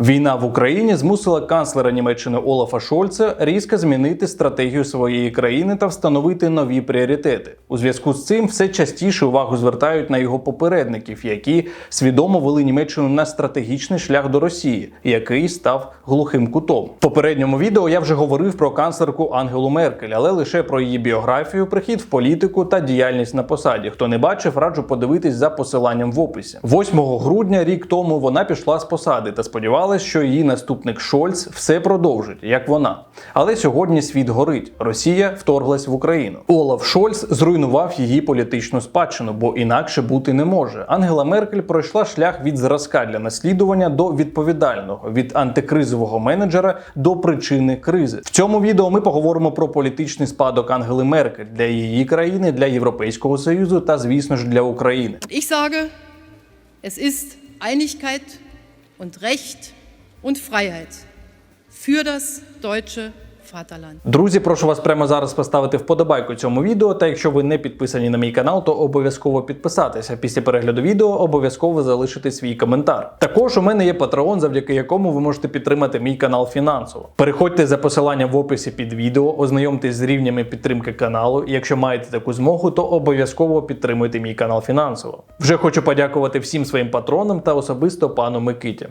Війна в Україні змусила канцлера Німеччини Олафа Шольца різко змінити стратегію своєї країни та встановити нові пріоритети. У зв'язку з цим все частіше увагу звертають на його попередників, які свідомо вели Німеччину на стратегічний шлях до Росії, який став глухим кутом. В попередньому відео я вже говорив про канцлерку Ангелу Меркель, але лише про її біографію, прихід в політику та діяльність на посаді. Хто не бачив, раджу подивитись за посиланням в описі. 8 грудня, рік тому, вона пішла з посади та сподівалася, що її наступник Шольц все продовжить, як вона. Але сьогодні світ горить. Росія вторглась в Україну. Олаф Шольц зруйнував її політичну спадщину, бо інакше бути не може. Ангела Меркель пройшла шлях від зразка для наслідування до відповідального, від антикризового менеджера до причини кризи. В цьому відео ми поговоримо про політичний спадок Ангели Меркель для її країни, для Європейського союзу та, звісно ж, для України. Ich sage, es ist Einigkeit und Recht und Freiheit für das deutsche Vaterland. Друзі, прошу вас прямо зараз поставити вподобайку цьому відео. Та якщо ви не підписані на мій канал, то обов'язково підписатися. Після перегляду відео обов'язково залишити свій коментар. Також у мене є патреон, завдяки якому ви можете підтримати мій канал фінансово. Переходьте за посиланням в описі під відео, ознайомтесь з рівнями підтримки каналу. Якщо маєте таку змогу, то обов'язково підтримуйте мій канал фінансово. Вже хочу подякувати всім своїм патронам та особисто пану Микиті.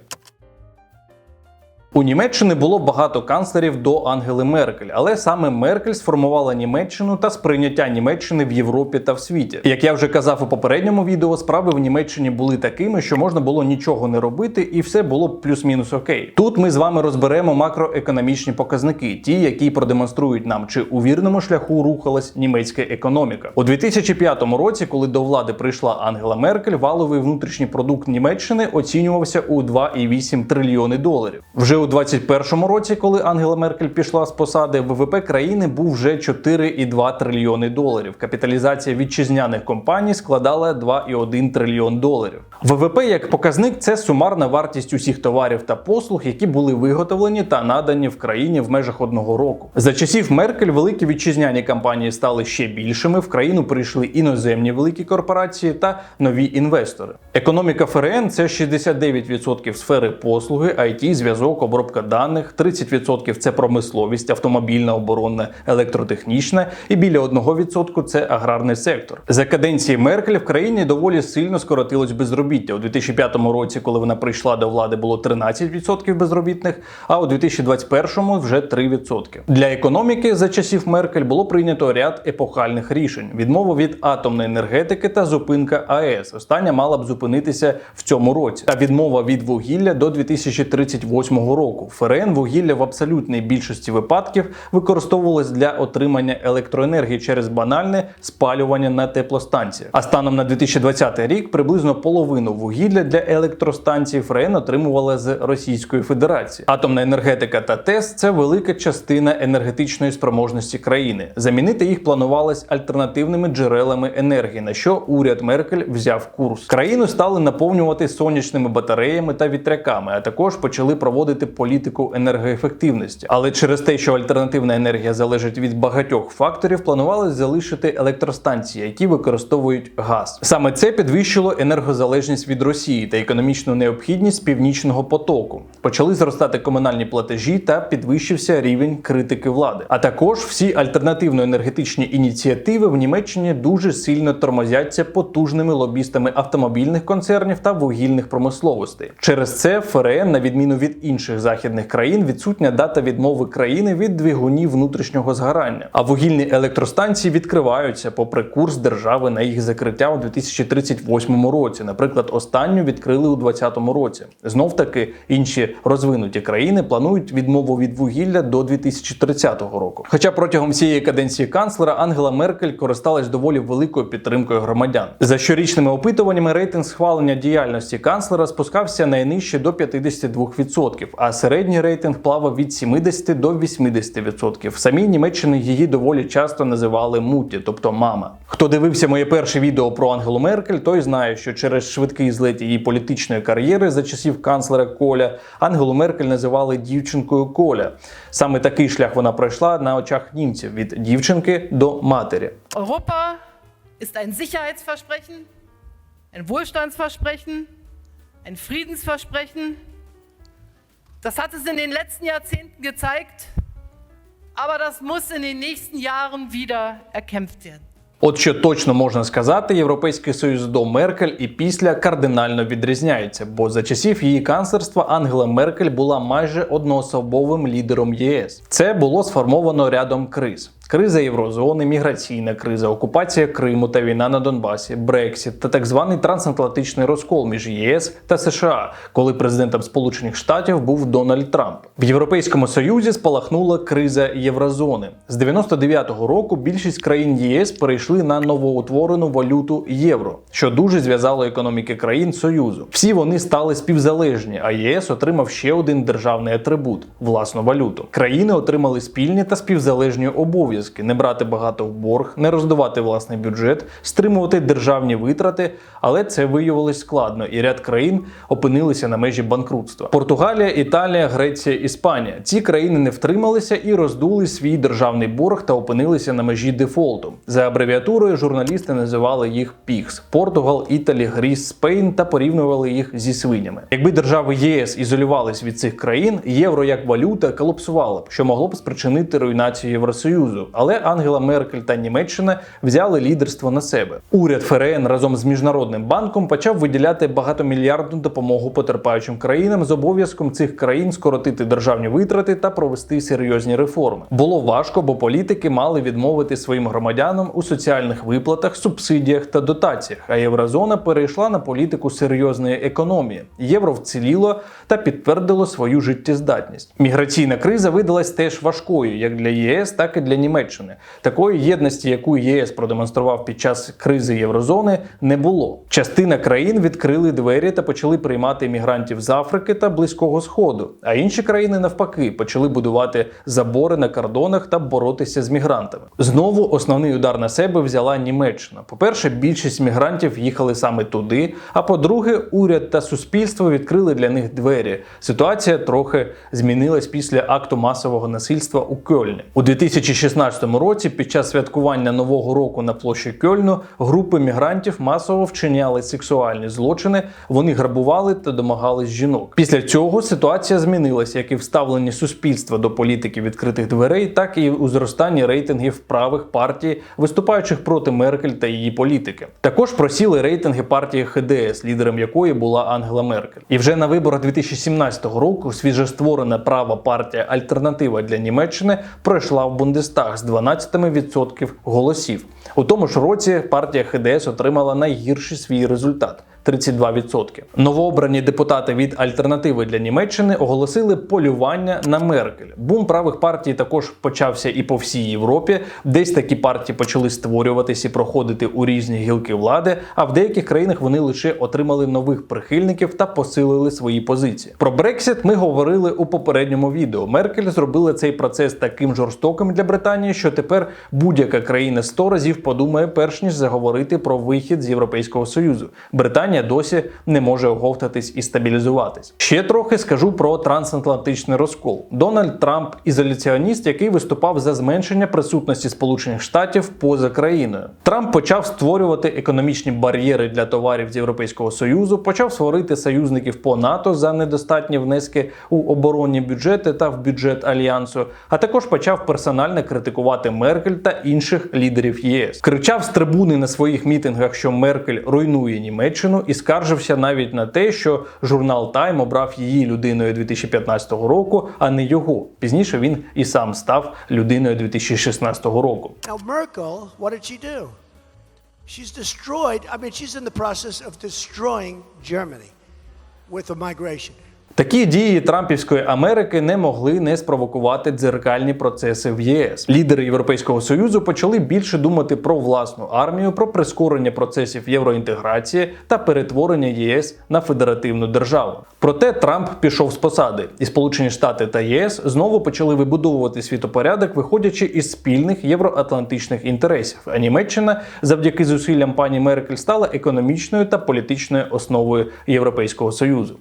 У Німеччини було багато канцлерів до Ангели Меркель, але саме Меркель сформувала Німеччину та сприйняття Німеччини в Європі та в світі. Як я вже казав у попередньому відео, справи в Німеччині були такими, що можна було нічого не робити, і все було плюс-мінус окей. Тут ми з вами розберемо макроекономічні показники, ті, які продемонструють нам, чи у вірному шляху рухалась німецька економіка. У 2005 році, коли до влади прийшла Ангела Меркель, валовий внутрішній продукт Німеччини оцінювався у 2,8 трильйони доларів. Вже у 2021 році, коли Ангела Меркель пішла з посади, ВВП країни був вже 4,2 трильйони доларів. Капіталізація вітчизняних компаній складала 2,1 трильйон доларів. ВВП як показник це сумарна вартість усіх товарів та послуг, які були виготовлені та надані в країні в межах одного року. За часів Меркель великі вітчизняні компанії стали ще більшими. В країну прийшли іноземні великі корпорації та нові інвестори. Економіка ФРН це 69% сфери послуги, IT, зв'язок, обробка даних, 30% це промисловість, автомобільна, оборонна, електротехнічна, і біля 1% це аграрний сектор. За каденції Меркель в країні доволі сильно скоротилось безробіття. У 2005 році, коли вона прийшла до влади, було 13% безробітних, а у 2021 вже 3%. Для економіки за часів Меркель було прийнято ряд епохальних рішень: відмова від атомної енергетики та зупинка АЕС. Остання мала б зупинитися в цьому році. Та відмова від вугілля до 2038 року. ФРН вугілля в абсолютній більшості випадків використовувалось для отримання електроенергії через банальне спалювання на теплостанціях. А станом на 2020 рік приблизно половину вугілля для електростанцій ФРН отримували з Російської Федерації. Атомна енергетика та ТЕС це велика частина енергетичної спроможності країни. Замінити їх планувалось альтернативними джерелами енергії, на що уряд Меркель взяв курс. Країну стали наповнювати сонячними батареями та вітряками, а також почали проводити політику енергоефективності. Але через те, що альтернативна енергія залежить від багатьох факторів, планувалось залишити електростанції, які використовують газ. Саме це підвищило енергозалежність від Росії та економічну необхідність північного потоку. Почали зростати комунальні платежі та підвищився рівень критики влади. А також всі альтернативно-енергетичні ініціативи в Німеччині дуже сильно тормозяться потужними лобістами автомобільних концернів та вугільних промисловостей. Через це ФРН, на відміну від інших західних країн, відсутня дата відмови країни від двигунів внутрішнього згорання. А вугільні електростанції відкриваються попри курс держави на їх закриття у 2038 році. Наприклад, останню відкрили у 2020 році. Знов таки інші розвинуті країни планують відмову від вугілля до 2030 року. Хоча протягом всієї каденції канцлера Ангела Меркель користалась доволі великою підтримкою громадян. За щорічними опитуваннями рейтинг схвалення діяльності канцлера спускався найнижче до 52%, а середній рейтинг плавав від 70 до 80%. В самій Німеччині її доволі часто називали муті, тобто мама. Хто дивився моє перше відео про Ангелу Меркель, той знає, що через швидкий злет її політичної кар'єри за часів канцлера Коля Ангелу Меркель називали дівчинкою Коля. Саме такий шлях вона пройшла на очах німців від дівчинки до матері. Europa ist ein Sicherheitsversprechen, ein Wohlstandsversprechen, ein Friedensversprechen Das hat es in den letzten Jahrzehnten gezeigt, aber das muss in den nächsten Jahren wieder erkämpft werden. От що точно можна сказати, Європейський Союз до Меркель і після кардинально відрізняється, бо за часів її канцлерства Ангела Меркель була майже одноособовим лідером ЄС. Це було сформовано рядом криз. Криза єврозони, міграційна криза, окупація Криму та війна на Донбасі, Брексіт та так званий трансатлантичний розкол між ЄС та США, коли президентом Сполучених Штатів був Дональд Трамп. В Європейському Союзі спалахнула криза єврозони. З 99-го року більшість країн ЄС перейшли на новоутворену валюту євро, що дуже зв'язало економіки країн Союзу. Всі вони стали співзалежні, а ЄС отримав ще один державний атрибут власну валюту. Країни отримали спільні та співзалежні обов'язки не брати багато в борг, не роздувати власний бюджет, стримувати державні витрати, але це виявилось складно, і ряд країн опинилися на межі банкрутства. Португалія, Італія, Греція, Іспанія. Ці країни не втрималися і роздули свій державний борг та опинилися на межі дефолту. За абревіатурою журналісти називали їх PIGS – Португал, Італі, Гріс, Спейн та порівнювали їх зі свинями. Якби держави ЄС ізолювались від цих країн, євро як валюта колапсувала б, що могло б спричинити руйнацію Євросоюзу. Але Ангела Меркель та Німеччина взяли лідерство на себе. Уряд ФРН разом з міжнародним банком почав виділяти багатомільярдну допомогу потерпаючим країнам з обов'язком цих країн скоротити державні витрати та провести серйозні реформи. Було важко, бо політики мали відмовити своїм громадянам у соціальних виплатах, субсидіях та дотаціях. А єврозона перейшла на політику серйозної економії. Євро вціліло та підтвердило свою життєздатність. Міграційна криза видалась теж важкою як для ЄС, так і для Німеччини. Такої єдності, яку ЄС продемонстрував під час кризи єврозони, не було. Частина країн відкрили двері та почали приймати мігрантів з Африки та Близького Сходу. А інші країни навпаки почали будувати забори на кордонах та боротися з мігрантами. Знову основний удар на себе взяла Німеччина. По-перше, більшість мігрантів їхали саме туди. А по-друге, уряд та суспільство відкрили для них двері. Ситуація трохи змінилась після акту масового насильства у Кьольні. У 2016 році, під час святкування нового року на площі Кьольну, групи мігрантів масово вчиняли сексуальні злочини. Вони грабували та домагались жінок. Після цього ситуація змінилася, як і в ставленні суспільства до політики відкритих дверей, так і у зростанні рейтингів правих партій, виступаючих проти Меркель та її політики. Також просіли рейтинги партії ХДС, лідером якої була Ангела Меркель. І вже на виборах 2017 року свіжестворена права партія Альтернатива для Німеччини пройшла в Бундестаг з 12% голосів. У тому ж році партія ХДС отримала найгірший свій результат. 32%. Новообрані депутати від альтернативи для Німеччини оголосили полювання на Меркель. Бум правих партій також почався і по всій Європі. Десь такі партії почали створюватись і проходити у різні гілки влади. А в деяких країнах вони лише отримали нових прихильників та посилили свої позиції. Про Брексіт ми говорили у попередньому відео. Меркель зробила цей процес таким жорстоким для Британії, що тепер будь-яка країна 100 разів подумає, перш ніж заговорити про вихід з Європейського союзу. Британія досі не може оговтатись і стабілізуватись. Ще трохи скажу про трансатлантичний розкол. Дональд Трамп ізоляціоніст, який виступав за зменшення присутності Сполучених Штатів поза країною. Трамп почав створювати економічні бар'єри для товарів з Європейського союзу, почав створити союзників по НАТО за недостатні внески у оборонні бюджети та в бюджет альянсу, а також почав персонально критикувати Меркель та інших лідерів ЄС. Кричав з трибуни на своїх мітингах, що Меркель руйнує Німеччину і скаржився навіть на те, що журнал Time обрав її людиною 2015 року, а не його. Пізніше він і сам став людиною 2016 року. She's destroyed, I mean, she's in the process of destroying. Такі дії Трампівської Америки не могли не спровокувати дзеркальні процеси в ЄС. Лідери Європейського союзу почали більше думати про власну армію, про прискорення процесів євроінтеграції та перетворення єС на федеративну державу. Проте Трамп пішов з посади, і Сполучені Штати та ЄС знову почали вибудовувати світопорядок, виходячи із спільних євроатлантичних інтересів. А Німеччина, завдяки зусиллям пані Меркель, стала економічною та політичною основою Європейського союзу.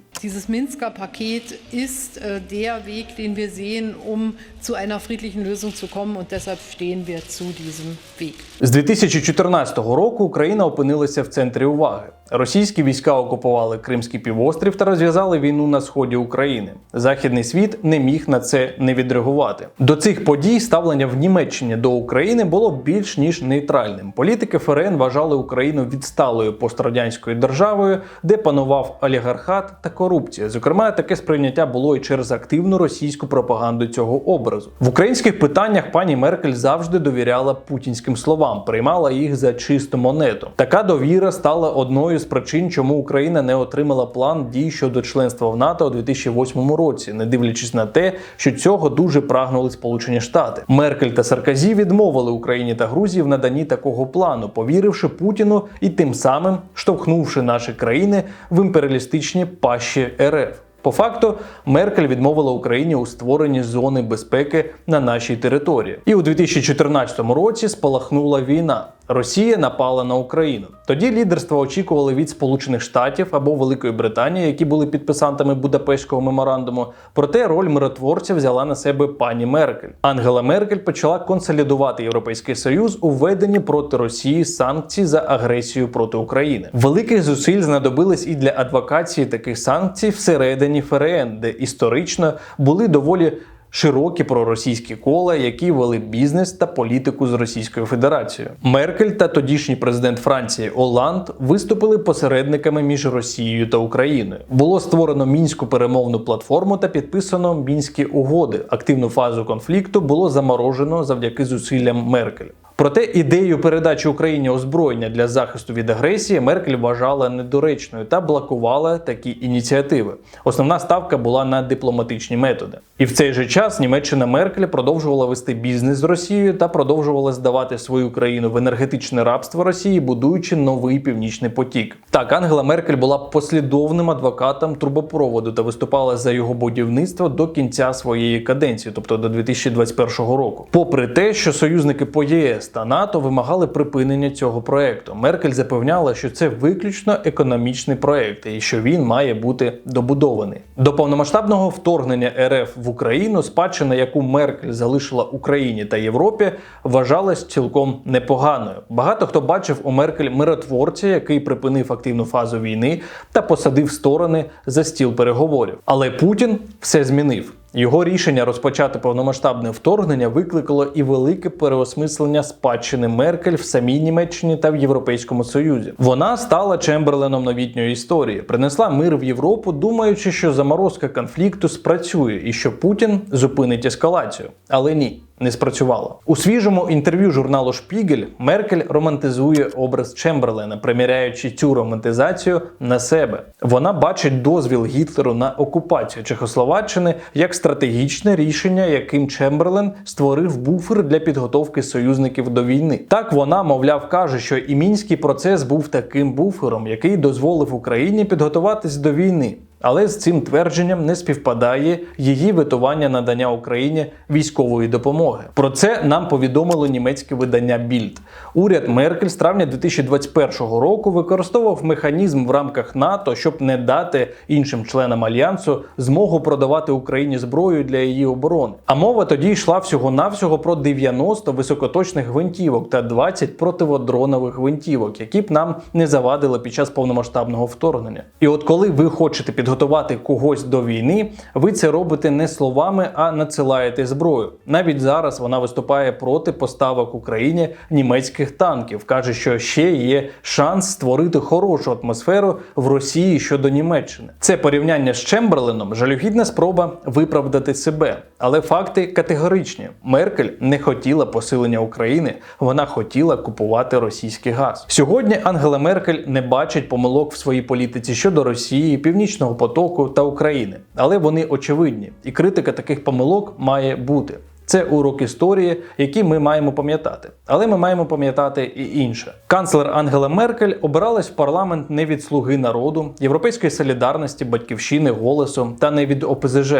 Minsker Paket ist äh, der Weg, den wir sehen, um zu einer friedlichen Lösung zu kommen. Und deshalb stehen wir zu diesem Weg. З 2014 року Україна опинилася в центрі уваги. Російські війська окупували Кримський півострів та розв'язали війну на сході України. Західний світ не міг на це не відреагувати. До цих подій ставлення в Німеччині до України було більш ніж нейтральним. Політики ФРН вважали Україну відсталою пострадянською державою, де панував олігархат та корупція. Зокрема, таке сприйняття було і через активну російську пропаганду цього образу. В українських питаннях пані Меркель завжди довіряла путінським словам, приймала їх за чисту монету. Така довіра стала одною з причин, чому Україна не отримала план дій щодо членства в НАТО у 2008 році, не дивлячись на те, що цього дуже прагнули Сполучені Штати. Меркель та Сарказі відмовили Україні та Грузії в наданні такого плану, повіривши Путіну і тим самим штовхнувши наші країни в імперіалістичні пащі РФ. По факту, Меркель відмовила Україні у створенні зони безпеки на нашій території. І у 2014 році спалахнула війна. Росія напала на Україну. Тоді лідерство очікували від Сполучених Штатів або Великої Британії, які були підписантами Будапештського меморандуму. Проте роль миротворця взяла на себе пані Меркель. Ангела Меркель почала консолідувати Європейський Союз у введенні проти Росії санкцій за агресію проти України. Великих зусиль знадобилось і для адвокації таких санкцій всередині ФРН, де історично були доволі широкі проросійські кола, які вели бізнес та політику з Російською Федерацією. Меркель та тодішній президент Франції Оланд виступили посередниками між Росією та Україною. Було створено мінську перемовну платформу та підписано мінські угоди. Активну фазу конфлікту було заморожено завдяки зусиллям Меркель. Проте ідею передачі Україні озброєння для захисту від агресії Меркель вважала недоречною та блокувала такі ініціативи. Основна ставка була на дипломатичні методи. І в цей же час Німеччина Меркель продовжувала вести бізнес з Росією та продовжувала здавати свою країну в енергетичне рабство Росії, будуючи новий північний потік. Так, Ангела Меркель була послідовним адвокатом трубопроводу та виступала за його будівництво до кінця своєї каденції, тобто до 2021 року. Попри те, що союзники по ЄС та НАТО вимагали припинення цього проекту, Меркель запевняла, що це виключно економічний проект і що він має бути добудований. До повномасштабного вторгнення РФ в Україну спадщина, яку Меркель залишила Україні та Європі, вважалась цілком непоганою. Багато хто бачив у Меркель миротворця, який припинив активну фазу війни та посадив сторони за стіл переговорів. Але Путін все змінив. Його рішення розпочати повномасштабне вторгнення викликало і велике переосмислення спадщини Меркель в самій Німеччині та в Європейському Союзі. Вона стала Чемберленом новітньої історії, принесла мир в Європу, думаючи, що заморозка конфлікту спрацює і що Путін зупинить ескалацію. Але ні. Не спрацювало у свіжому інтерв'ю журналу Шпігель Меркель романтизує образ Чемберлена, приміряючи цю романтизацію на себе. Вона бачить дозвіл Гітлеру на окупацію Чехословаччини як стратегічне рішення, яким Чемберлен створив буфер для підготовки союзників до війни. Так вона, мовляв, каже, що і мінський процес був таким буфером, який дозволив Україні підготуватись до війни. Але з цим твердженням не співпадає її витування надання Україні військової допомоги. Про це нам повідомило німецьке видання Більд. Уряд Меркель з травня 2021 року використовував механізм в рамках НАТО, щоб не дати іншим членам альянсу змогу продавати Україні зброю для її оборони. А мова тоді йшла всього-навсього про 90 високоточних гвинтівок та 20 противодронових гвинтівок, які б нам не завадили під час повномасштабного вторгнення. І от коли ви хочете підготувати когось до війни, ви це робите не словами, а надсилаєте зброю. Навіть зараз вона виступає проти поставок Україні німецьких танків. каже, що ще є шанс створити хорошу атмосферу в Росії щодо Німеччини. Це порівняння з Чемберленом жалюгідна спроба виправдати себе. Але факти категоричні. Меркель не хотіла посилення України, вона хотіла купувати російський газ. Сьогодні Ангела Меркель не бачить помилок в своїй політиці щодо Росії, Північного потоку та України, але вони очевидні, і критика таких помилок має бути. Це урок історії, який ми маємо пам'ятати. Але ми маємо пам'ятати і інше. Канцлер Ангела Меркель обиралась в парламент не від слуги народу, європейської солідарності, батьківщини, голосу та не від ОПЗЖ.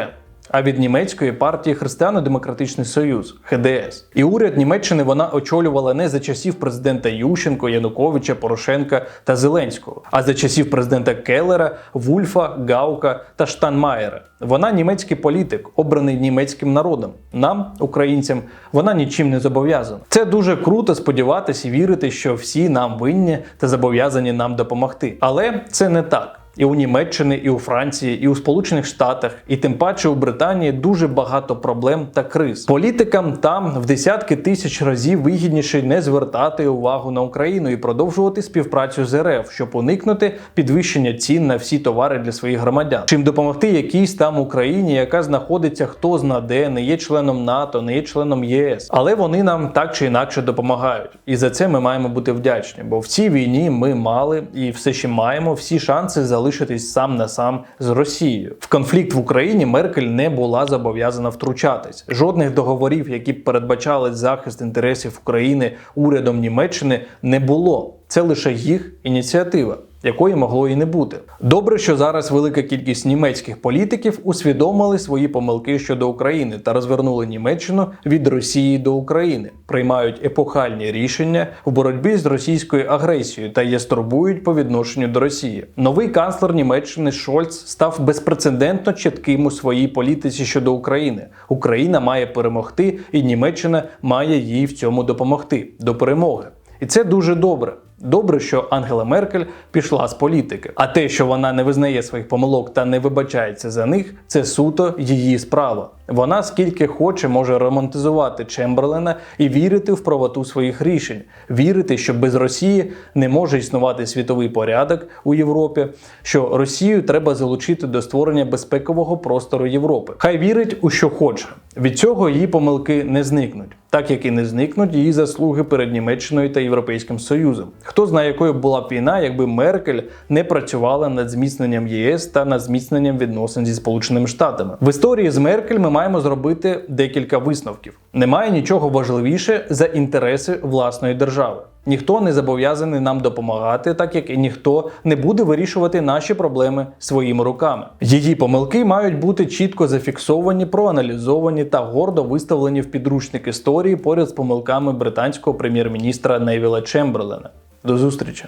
А від німецької партії Християно-Демократичний Союз ХДС. І уряд Німеччини вона очолювала не за часів президента Ющенко, Януковича, Порошенка та Зеленського, а за часів президента Келлера, Вульфа, Гаука та Штанмаєра. Вона німецький політик, обраний німецьким народом. Нам, українцям, вона нічим не зобов'язана. Це дуже круто сподіватися і вірити, що всі нам винні та зобов'язані нам допомогти. Але це не так. І у Німеччини, і у Франції, і у Сполучених Штатах, і тим паче у Британії дуже багато проблем та криз. Політикам там в десятки тисяч разів вигідніше не звертати увагу на Україну і продовжувати співпрацю з РФ, щоб уникнути підвищення цін на всі товари для своїх громадян. Чим допомогти якійсь там Україні, яка знаходиться хто зна де, не є членом НАТО, не є членом ЄС, але вони нам так чи інакше допомагають. І за це ми маємо бути вдячні. Бо в цій війні ми мали і все ще маємо всі шанси залишитись сам на сам з Росією. В конфлікт в Україні Меркель не була зобов'язана втручатись. Жодних договорів, які б передбачали захист інтересів України урядом Німеччини, не було. Це лише їх ініціатива. Якої могло і не бути. Добре, що зараз велика кількість німецьких політиків усвідомили свої помилки щодо України та розвернули Німеччину від Росії до України, приймають епохальні рішення в боротьбі з російською агресією та є стурбують по відношенню до Росії. Новий канцлер Німеччини Шольц став безпрецедентно чітким у своїй політиці щодо України. Україна має перемогти, і Німеччина має їй в цьому допомогти до перемоги. І це дуже добре. Добре, що Ангела Меркель пішла з політики. А те, що вона не визнає своїх помилок та не вибачається за них, це суто її справа. Вона скільки хоче може романтизувати Чемберлена і вірити в правоту своїх рішень, вірити, що без Росії не може існувати світовий порядок у Європі, що Росію треба залучити до створення безпекового простору Європи. Хай вірить у що хоче. Від цього її помилки не зникнуть, так як і не зникнуть її заслуги перед Німеччиною та Європейським Союзом. Хто знає, якою була б війна, якби Меркель не працювала над зміцненням ЄС та над зміцненням відносин зі Сполученими Штатами. В історії з Меркель ми маємо зробити декілька висновків. Немає нічого важливіше за інтереси власної держави. Ніхто не зобов'язаний нам допомагати, так як і ніхто не буде вирішувати наші проблеми своїми руками. Її помилки мають бути чітко зафіксовані, проаналізовані та гордо виставлені в підручник історії поряд з помилками британського прем'єр-міністра Невіла Чемберлена. До зустрічі!